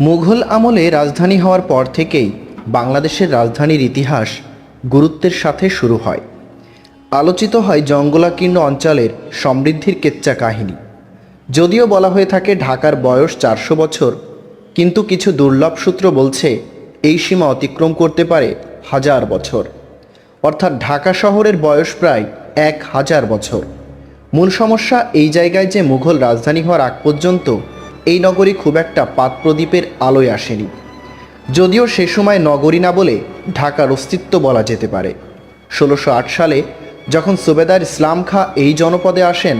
মুঘল আমলে রাজধানী হওয়ার পর থেকেই বাংলাদেশের রাজধানীর ইতিহাস গুরুত্বের সাথে শুরু হয়। আলোচিত হয় জঙ্গলাকীর্ণ অঞ্চলের সমৃদ্ধির কেচ্চা কাহিনী। যদিও বলা হয়ে থাকে ঢাকার বয়স চারশো বছর, কিন্তু কিছু দুর্লভ সূত্র বলছে এই সীমা অতিক্রম করতে পারে হাজার বছর। অর্থাৎ ঢাকা শহরের বয়স প্রায় এক হাজার বছর। মূল সমস্যা এই জায়গায় যে মুঘল রাজধানী হওয়ার আগ পর্যন্ত এই নগরী খুব একটা পাতপ্রদীপের আলোয় আসেনি। যদিও সে সময় নগরী না বলে ঢাকার অস্তিত্ব বলা যেতে পারে। ষোলোশো আট সালে যখন সুবেদার ইসলাম খা এই জনপদে আসেন,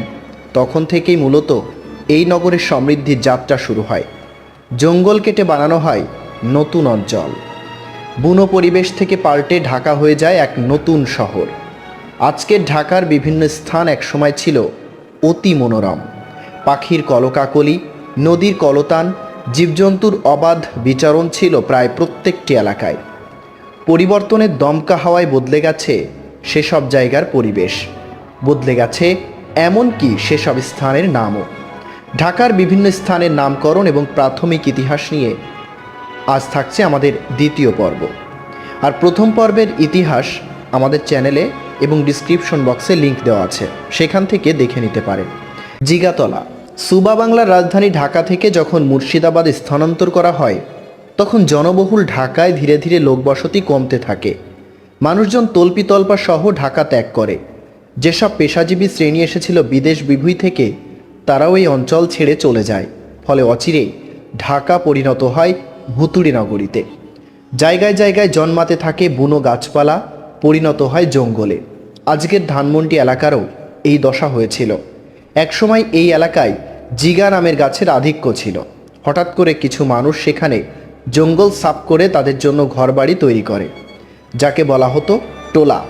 তখন থেকেই মূলত এই নগরের সমৃদ্ধির যাত্রা শুরু হয়। জঙ্গল কেটে বানানো হয় নতুন অঞ্চল। বুনো পরিবেশ থেকে পাল্টে ঢাকা হয়ে যায় এক নতুন শহর। আজকের ঢাকার বিভিন্ন স্থান একসময় ছিল অতি মনোরম। পাখির কলকাকলি নদীর কলতান, জীবজন্তুর অবাধ বিচরণ ছিল প্রায় প্রত্যেকটি এলাকায়। পরিবর্তনের দমকা হাওয়ায় বদলে গেছে সেসব জায়গার পরিবেশ। বদলে গেছে এমনকি সেসব স্থানের নামও। ঢাকার বিভিন্ন স্থানের নামকরণ এবং প্রাথমিক ইতিহাস নিয়ে আজ থাকছে আমাদের দ্বিতীয় পর্ব। আর প্রথম পর্বের ইতিহাস আমাদের চ্যানেলে এবং ডিসক্রিপশন বক্সে লিংক দেওয়া আছে। সেখান থেকে দেখে নিতে পারেন। জিগাতলা। সুবা বাংলার রাজধানী ঢাকা থেকে যখন মুর্শিদাবাদ স্থানান্তর করা হয়, তখন জনবহুল ঢাকায় ধীরে ধীরে লোকবসতি কমতে থাকে। মানুষজন তল্পিতল্পা সহ ঢাকা ত্যাগ করে। যেসব পেশাজীবী শ্রেণি এসেছিল বিদেশ বিভুই থেকে, তারাও এই অঞ্চল ছেড়ে চলে যায়। ফলে অচিরেই ঢাকা পরিণত হয় ভুতুড়ি নগরীতে। জায়গায় জায়গায় জন্মাতে থাকে বুনো গাছপালা, পরিণত হয় জঙ্গলে। আজকের ধানমন্ডি এলাকারও এই দশা হয়েছিল। একসময় এই এলাকায় জিগা নামের গাছের আধিক্য ছিল। হঠাৎ করে কিছু মানুষ সেখানে জঙ্গল সাফ করে তাদের জন্য ঘরবাড়ি তৈরি করে, যাকে বলা হতো টোলা।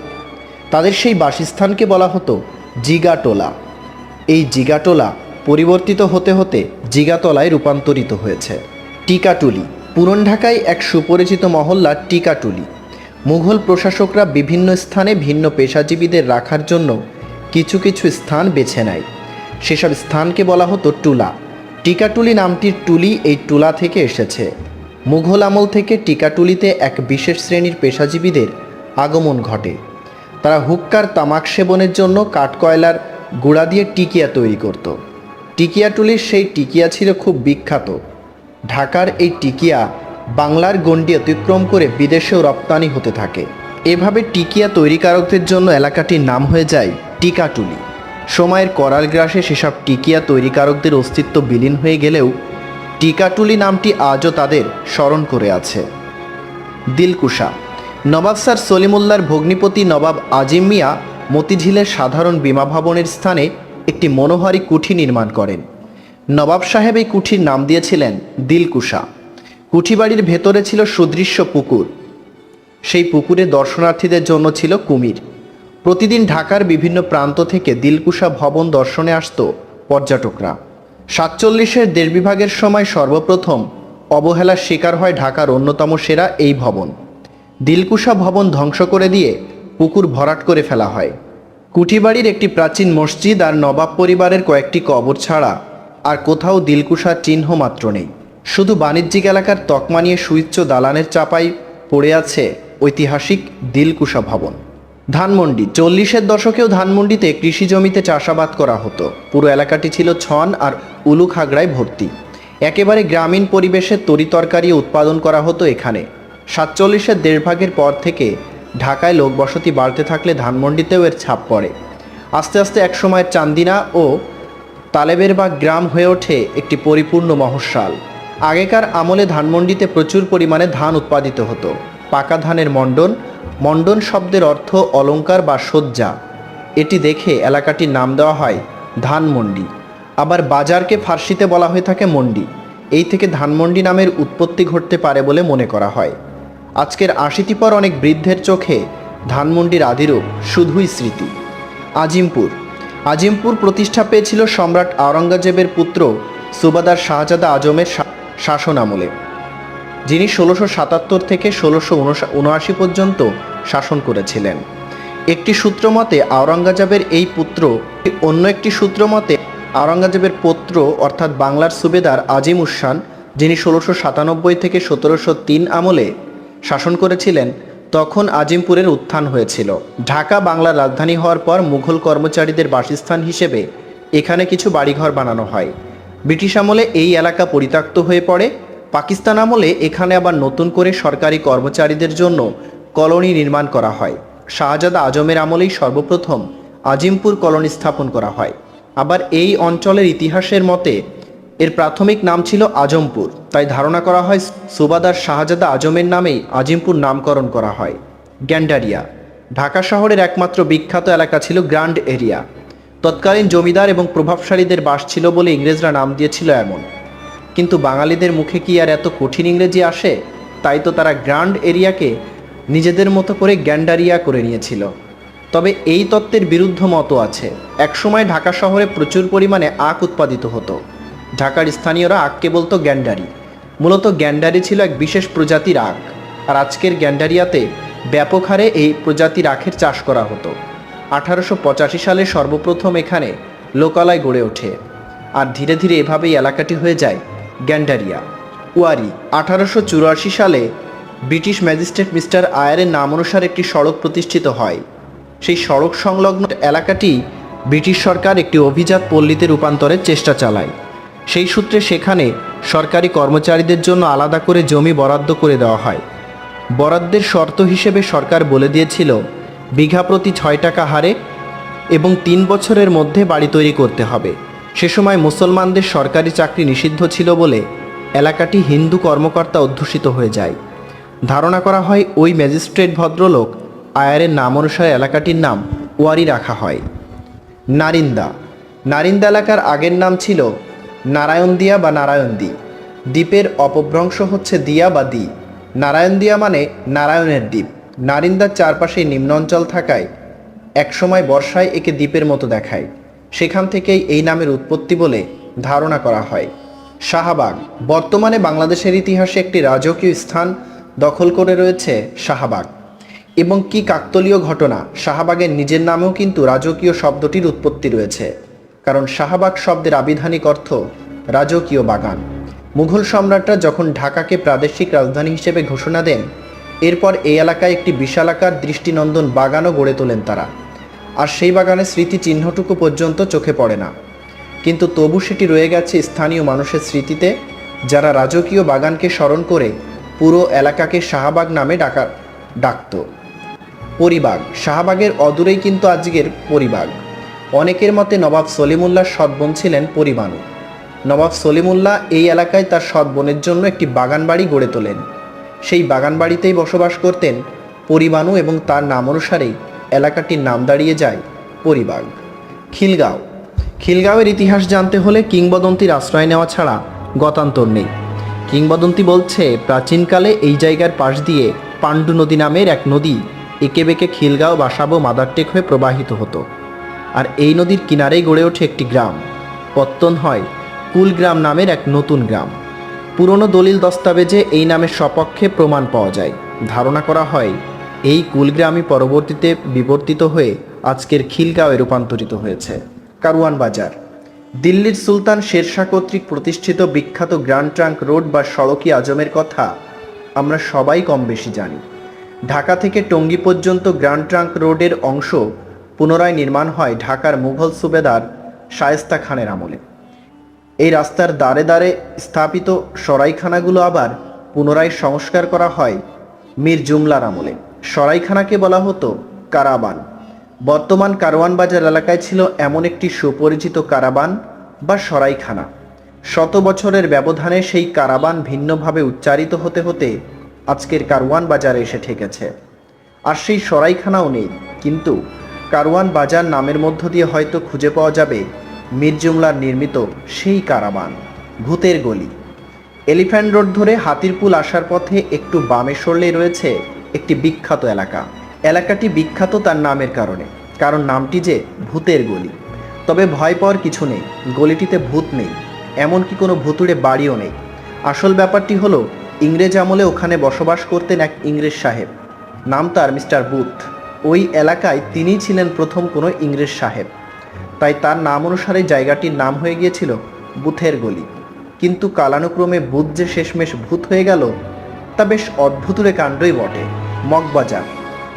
তাদের সেই বাসস্থানকে বলা হতো জিগাটোলা এই জিগাটোলা পরিবর্তিত হতে হতে জিগাতলায় রূপান্তরিত হয়েছে। টিকাটুলি। পুরন ঢাকায় এক সুপরিচিত মহল্লা টিকাটুলি। মুঘল প্রশাসকরা বিভিন্ন স্থানে ভিন্ন পেশাজীবীদের রাখার জন্য কিছু কিছু স্থান বেছে নেয়। সেসব স্থানকে বলা হতো টুলা। টিকাটুলি নামটির টুলি এই টুলা থেকে এসেছে। মুঘল আমল থেকে টিকাটুলিতে এক বিশেষ শ্রেণির পেশাজীবীদের আগমন ঘটে। তারা হুক্কার তামাক সেবনের জন্য কাঠকয়লার গুঁড়া দিয়ে টিকিয়া তৈরি করত। টিকিয়াটুলির সেই টিকিয়া ছিল খুব বিখ্যাত। ঢাকার এই টিকিয়া বাংলার গণ্ডি অতিক্রম করে বিদেশেও রপ্তানি হতে থাকে। এভাবে টিকিয়া তৈরিকারকদের জন্য এলাকাটির নাম হয়ে যায় টিকাটুলি। সময়ের করাল গ্রাসে সেসব টিকিয়া তৈরিকারকদের অস্তিত্ব বিলীন হয়ে গেলেও টিকাটুলি নামটি আজও তাদের স্মরণ করে আছে। দিলকুশা, নবাব স্যার সলিমুল্লার ভগ্নিপতি নবাব আজিম মিয়া মতিঝিলের সাধারণ বিমা ভবনের স্থানে একটি মনোহারী কুঠি নির্মাণ করেন। নবাব সাহেব এই কুঠির নাম দিয়েছিলেন দিলকুশা। কুঠিবাড়ির ভেতরে ছিল সুদৃশ্য পুকুর। সেই পুকুরে দর্শনার্থীদের জন্য ছিল কুমির। প্রতিদিন ঢাকার বিভিন্ন প্রান্ত থেকে দিলকুশা ভবন দর্শনে আসত পর্যটকরা। সাতচল্লিশের দেড় বিভাগের সময় সর্বপ্রথম অবহেলার শিকার হয় ঢাকার অন্যতম সেরা এই ভবন। দিলকুশা ভবন ধ্বংস করে দিয়ে পুকুর ভরাট করে ফেলা হয়। কুঠিবাড়ির একটি প্রাচীন মসজিদ আর নবাব পরিবারের কয়েকটি কবর ছাড়া আর কোথাও দিলকুশার চিহ্ন মাত্র নেই। শুধু বাণিজ্যিক এলাকার তকমা নিয়ে সুইচ্চ দালানের চাপাই পড়ে আছে ঐতিহাসিক দিলকুশা ভবন। ধানমন্ডি। চল্লিশের দশকেও ধানমন্ডিতে কৃষি জমিতে চাষাবাদ করা হতো। পুরো এলাকাটি ছিল ছন আর উলুখাগড়ায় ভর্তি। একেবারে গ্রামীণ পরিবেশে তরিতরকারি উৎপাদন করা হতো এখানে। সাতচল্লিশের দেড় ভাগের পর থেকে ঢাকায় লোকবসতি বাড়তে থাকলে ধানমন্ডিতেও এর ছাপ পড়ে। আস্তে আস্তে একসময়ের চান্দিনা ও তালেবের বা গ্রাম হয়ে ওঠে একটি পরিপূর্ণ মহস্যাল। আগেকার আমলে ধানমন্ডিতে প্রচুর পরিমাণে ধান উৎপাদিত হতো। পাকা ধানের মণ্ডন মণ্ডন শব্দের অর্থ অলঙ্কার বা সজ্জা এটি দেখে এলাকাটির নাম দেওয়া হয় ধানমন্ডি। আবার বাজারকে ফার্সিতে বলা হয়ে থাকে মন্ডি। এই থেকে ধানমন্ডি নামের উৎপত্তি ঘটতে পারে বলে মনে করা হয়। আজকের আশিটি পর অনেক বৃদ্ধের চোখে ধানমন্ডির আদিরূপ, শুধুই স্মৃতি। আজিমপুর। আজিমপুর প্রতিষ্ঠা পেয়েছিল সম্রাট আওরঙ্গজেবের পুত্র সুবাদার শাহজাদা আজমের শাসন আমলে। যিনি ষোলোশো সাতাত্তর থেকে ষোলোশো উনআশি পর্যন্ত শাসন করেছিলেন। একটি সূত্র মতে, আওরঙ্গজেবের এই পুত্র, অন্য একটি সূত্র মতে, আওরঙ্গজেবের পুত্র অর্থাৎ বাংলার সুবেদার আজিম উসান যিনি ষোলোশো সাতানব্বই থেকে সতেরোশো তিন আমলে শাসন করেছিলেন, তখন আজিমপুরের উত্থান হয়েছিল। ঢাকা, বাংলার রাজধানী হওয়ার পর মুঘল কর্মচারীদের বাসস্থান হিসেবে এখানে কিছু বাড়িঘর বানানো হয়। ব্রিটিশ আমলে এই এলাকা পরিত্যক্ত হয়ে পড়ে। পাকিস্তান আমলে এখানে আবার নতুন করে সরকারি কর্মচারীদের জন্য কলোনি নির্মাণ করা হয়। শাহজাদা আজমের আমলেই সর্বপ্রথম আজিমপুর কলোনি স্থাপন করা হয়। আবার এই অঞ্চলের ইতিহাসের মতে, এর প্রাথমিক নাম ছিল আজমপুর। তাই ধারণা করা হয় সুবাদার শাহজাদা আজমের নামেই আজিমপুর নামকরণ করা হয়। গ্যান্ডারিয়া, ঢাকা শহরের একমাত্র বিখ্যাত এলাকা ছিল গ্র্যান্ড এরিয়া। তৎকালীন জমিদার এবং প্রভাবশালীদের বাস ছিল বলে ইংরেজরা নাম দিয়েছিল এমন। কিন্তু বাঙালিদের মুখে কি আর এত কঠিন ইংরেজি আসে? তাই তো তারা গ্র্যান্ড এরিয়াকে নিজেদের মতো করে গ্যান্ডারিয়া করে নিয়েছিল। তবে এই তত্ত্বের বিরুদ্ধ মতো আছে। একসময় ঢাকা শহরে প্রচুর পরিমাণে আখ উৎপাদিত হতো। ঢাকার স্থানীয়রা আখকে বলতো গ্যান্ডারি। মূলত গ্যান্ডারি ছিল এক বিশেষ প্রজাতির আখ। আর আজকের গ্যান্ডারিয়াতে ব্যাপক হারে এই প্রজাতির আখের চাষ করা হতো। আঠারোশো পঁচাশি সালে সর্বপ্রথম এখানে লোকালয় গড়ে ওঠে। আর ধীরে ধীরে এভাবেই এলাকাটি হয়ে যায়। গ্যান্ডারিয়া। ওয়ারি, আঠারোশো চুরাশি সালে ব্রিটিশ ম্যাজিস্ট্রেট মিস্টার আয়ারের নাম অনুসারে একটি সড়ক প্রতিষ্ঠিত হয়। সেই সড়ক সংলগ্ন এলাকাটি ব্রিটিশ সরকার একটি অভিজাত পল্লীতে রূপান্তরের চেষ্টা চালায়। সেই সূত্রে সেখানে সরকারি কর্মচারীদের জন্য আলাদা করে জমি বরাদ্দ করে দেওয়া হয়। বরাদ্দের শর্ত হিসেবে সরকার বলে দিয়েছিল, বিঘা প্রতি ছয় টাকা হারে এবং তিন বছরের মধ্যে বাড়ি তৈরি করতে হবে। সে সময় মুসলমানদের সরকারি চাকরি নিষিদ্ধ ছিল বলে এলাকাটি হিন্দু কর্মকর্তা অধ্যুষিত হয়ে যায়। ধারণা করা হয় ওই ম্যাজিস্ট্রেট ভদ্রলোক আয়ারের নাম অনুসারে এলাকাটির নাম ওয়ারি রাখা হয়। নারিন্দা। নারিন্দা এলাকার আগের নাম ছিল নারায়ণদিয়া বা নারায়ণদি। দ্বীপের অপভ্রংশ হচ্ছে দিয়া বা দি। নারায়ণদিয়া মানে নারায়ণের দ্বীপ। নারিন্দার চারপাশে নিম্ন অঞ্চল থাকায় একসময় বর্ষায় একে দ্বীপের মতো দেখায়। সেখান থেকেই এই নামের উৎপত্তি বলে ধারণা করা হয়। শাহবাগ বর্তমানে বাংলাদেশের ইতিহাসে একটি রাজকীয় স্থান দখল করে রয়েছে শাহবাগ। এবং কি কাকতলীয় ঘটনা, শাহবাগের নিজের নামেও কিন্তু রাজকীয় শব্দটির উৎপত্তি রয়েছে। কারণ শাহবাগ শব্দের আবিধানিক অর্থ রাজকীয় বাগান। মুঘল সম্রাটরা যখন ঢাকাকে প্রাদেশিক রাজধানী হিসেবে ঘোষণা দেন, এরপর এই এলাকায় একটি বিশালাকার দৃষ্টিনন্দন বাগানও গড়ে তোলেন তারা। আর সেই বাগানের স্মৃতি চিহ্নটুকু পর্যন্ত চোখে পড়ে না। কিন্তু তবু সেটি রয়ে গেছে স্থানীয় মানুষের স্মৃতিতে, যারা রাজকীয় বাগানকে স্মরণ করে পুরো এলাকাকে শাহবাগ নামে ডাকা, ডাকত। পরিবাগ, শাহবাগের অদূরেই কিন্তু আজকের পরিবাগ। অনেকের মতে নবাব সলিমুল্লাহ সৎ বোন ছিলেন পরিবানু নবাব সলিমুল্লাহ এই এলাকায় তার সৎ বোনের জন্য একটি বাগান বাড়ি গড়ে তোলেন। সেই বাগান বাড়িতেই বসবাস করতেন পরিবানু এবং তার নাম অনুসারেই এলাকাটির নাম দাঁড়িয়ে যায় পরিবাগ। খিলগাঁও। খিলগাঁওয়ের ইতিহাস জানতে হলে কিংবদন্তির আশ্রয় নেওয়া ছাড়া গতান্তর নেই। কিংবদন্তি বলছে, প্রাচীনকালে এই জায়গার পাশ দিয়ে পাণ্ডু নদী নামের এক নদী এঁকে বেঁকে খিলগাঁও, বাসাবো মাদারটেক হয়ে প্রবাহিত হতো। আর এই নদীর কিনারেই গড়ে ওঠে একটি গ্রাম। পত্তন হয় কুলগ্রাম নামের এক নতুন গ্রাম। পুরনো দলিল দস্তাবেজে এই নামের সপক্ষে প্রমাণ পাওয়া যায়। ধারণা করা হয় এই কুলগ্রামই পরবর্তীতে বিবর্তিত হয়ে আজকের খিলগাঁওয়ে রূপান্তরিত হয়েছে। কারওয়ান বাজার। দিল্লির সুলতান শেরশাহ কর্তৃক প্রতিষ্ঠিত বিখ্যাত গ্র্যান্ড ট্রাঙ্ক রোড বা সড়কি আজমের কথা আমরা সবাই কম বেশি জানি। ঢাকা থেকে টঙ্গী পর্যন্ত গ্র্যান্ড ট্রাঙ্ক রোডের অংশ পুনরায় নির্মাণ হয় ঢাকার মুঘল সুবেদার শায়েস্তা খানের আমলে। এই রাস্তার দ্বারে দ্বারে স্থাপিত সরাইখানাগুলো আবার পুনরায় সংস্কার করা হয় মীর জুমলার আমলে। সরাইখানাকে বলা হতো কারাবান। বর্তমান কারওয়ান বাজার এলাকায় ছিল এমন একটি সুপরিচিত কারাবান বা সরাইখানা। শত বছরের ব্যবধানে সেই কারাবান ভিন্নভাবে উচ্চারিত হতে হতে আজকের কারওয়ান বাজারে এসে ঠেকেছে। আর সেই সরাইখানাও নেই, কিন্তু কারওয়ান বাজার নামের মধ্য দিয়ে হয়তো খুঁজে পাওয়া যাবে মির্জুমলার নির্মিত সেই কারাবান, ভূতের গলি। এলিফ্যান্ট রোড ধরে হাতিরপুল আসার পথে একটু বামে সরলেই রয়েছে একটি বিখ্যাত এলাকা। এলাকাটি বিখ্যাত তার নামের কারণে, কারণ নামটি যে ভূতের গলি। তবে ভয় পাওয়ার কিছু নেই, গলিটিতে ভূত নেই, এমনকি কোনো ভুতুড়ে বাড়িও নেই। আসল ব্যাপারটি হলো, ইংরেজ আমলে ওখানে বসবাস করতেন এক ইংরেজ সাহেব। নাম তার মিস্টার বুথ। ওই এলাকায় তিনিই ছিলেন প্রথম কোনো ইংরেজ সাহেব। তাই তার নাম অনুসারে জায়গাটির নাম হয়ে গিয়েছিল বুথের গলি। কিন্তু কালানুক্রমে ভূত যে শেষমেশ ভূত হয়ে গেল, তা বেশ অদ্ভুতুরে কাণ্ডই বটে। মগবাজার।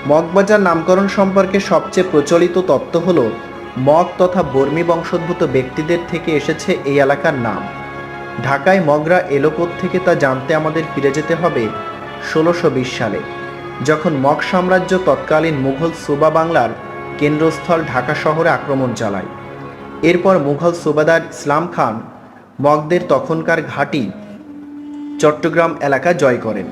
মগবাজার নামকরণ সম্পর্কে সবচেয়ে প্রচলিত তত্ত্ব হল, মগ তথা বর্মী বংশোদ্ভূত ব্যক্তিদের থেকে এসেছে এই এলাকার নাম। ঢাকায় মগরা এলো থেকে তা জানতে আমাদের ফিরে যেতে হবে ষোলোশো সালে, যখন মগ সাম্রাজ্য তৎকালীন মুঘল সুবা বাংলার কেন্দ্রস্থল ঢাকা শহরে আক্রমণ চালায়। এরপর মুঘল সুবাদার ইসলাম খান মগদের তখনকার ঘাঁটি চট্টগ্রাম এলাকা জয় করেন।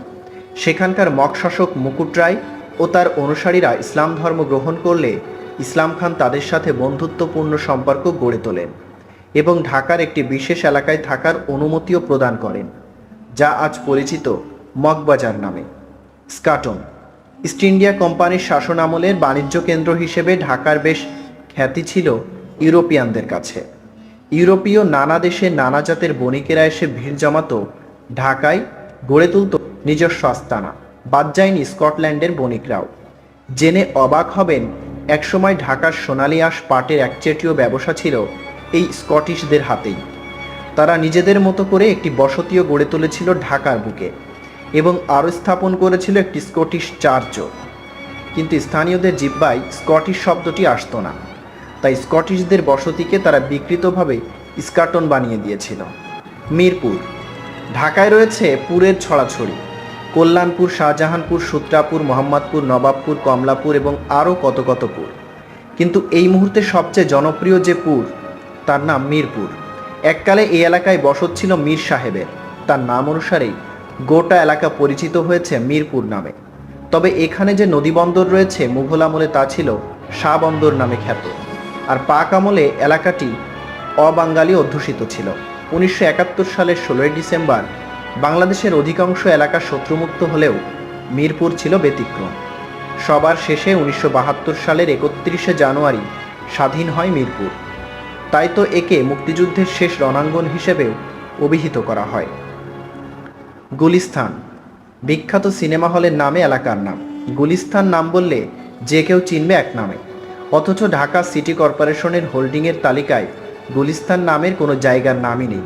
সেখানকার মগ শাসক মুকুট রায় ও তার অনুসারীরা ইসলাম ধর্ম গ্রহণ করলে ইসলাম খান তাদের সাথে বন্ধুত্বপূর্ণ সম্পর্ক গড়ে তোলেন এবং ঢাকার একটি বিশেষ এলাকায় থাকার অনুমতিও প্রদান করেন, যা আজ পরিচিত মগবাজার নামে। স্কাটন, ইস্ট ইন্ডিয়া কোম্পানির শাসন আমলের বাণিজ্য কেন্দ্র হিসেবে ঢাকার বেশ খ্যাতি ছিল ইউরোপিয়ানদের কাছে। ইউরোপীয় নানা দেশে নানা জাতের বণিকেরা এসে ভিড় জমাত ঢাকায় গড়ে তুলত নিজস্ব আস্তানা বাদ যায়নি স্কটল্যান্ডের বণিকরাও। জেনে অবাক হবেন, একসময় ঢাকার সোনালী আঁশ পাটের একচেটিও ব্যবসা ছিল এই স্কটিশদের হাতেই। তারা নিজেদের মতো করে একটি বসতিও গড়ে তুলেছিল ঢাকার বুকে এবং আরও স্থাপন করেছিল একটি স্কটিশ চার্চও। কিন্তু স্থানীয়দের জিব্বায় স্কটিশ শব্দটি আসতো না। তাই স্কটিশদের বসতিকে তারা বিকৃতভাবে স্কাটন বানিয়ে দিয়েছিল। মিরপুর। ঢাকায় রয়েছে পুরের ছড়াছড়ি। কল্যাণপুর, শাহজাহানপুর, সূত্রাপুর, মোহাম্মদপুর, নবাবপুর, কমলাপুর এবং আরও কত কত পুর। কিন্তু এই মুহূর্তে সবচেয়ে জনপ্রিয় যে পুর, তার নাম মিরপুর। এককালে এই এলাকায় বসত ছিল মীর সাহেবের। তার নাম অনুসারেই গোটা এলাকা পরিচিত হয়েছে মিরপুর নামে। তবে এখানে যে নদীবন্দর রয়েছে মুঘল আমলে তা ছিল শাহ বন্দর নামে খ্যাত। আর পাক আমলে এলাকাটি অবাঙ্গালি অধ্যুষিত ছিল। উনিশশো একাত্তর সালের ষোলোই ডিসেম্বর বাংলাদেশের অধিকাংশ এলাকা শত্রুমুক্ত হলেও মিরপুর ছিল ব্যতিক্রম। সবার শেষে উনিশশো বাহাত্তর সালের একত্রিশে জানুয়ারি স্বাধীন হয় মিরপুর। তাই তো একে মুক্তিযুদ্ধের শেষ রণাঙ্গন হিসেবেও অভিহিত করা হয়। গুলিস্তান। বিখ্যাত সিনেমা হলের নামে এলাকার নাম। গুলিস্তান নাম বললে যে কেউ চিনবে এক নামে। অথচ ঢাকা সিটি কর্পোরেশনের হোল্ডিংয়ের তালিকায় গুলিস্তান নামের কোনো জায়গার নামই নেই।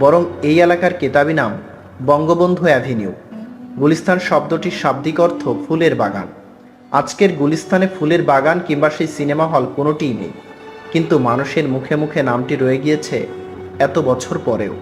বরং এই এলাকার কেতাবি নাম বঙ্গবন্ধু অ্যাভিনিউ। গুলিস্তান শব্দটির শাব্দিক অর্থ ফুলের বাগান। আজকের গুলিস্তানে ফুলের বাগান কিংবা সেই সিনেমা হল কোনোটিই নেই। কিন্তু মানুষের মুখে মুখে নামটি রয়ে গিয়েছে এত বছর পরেও।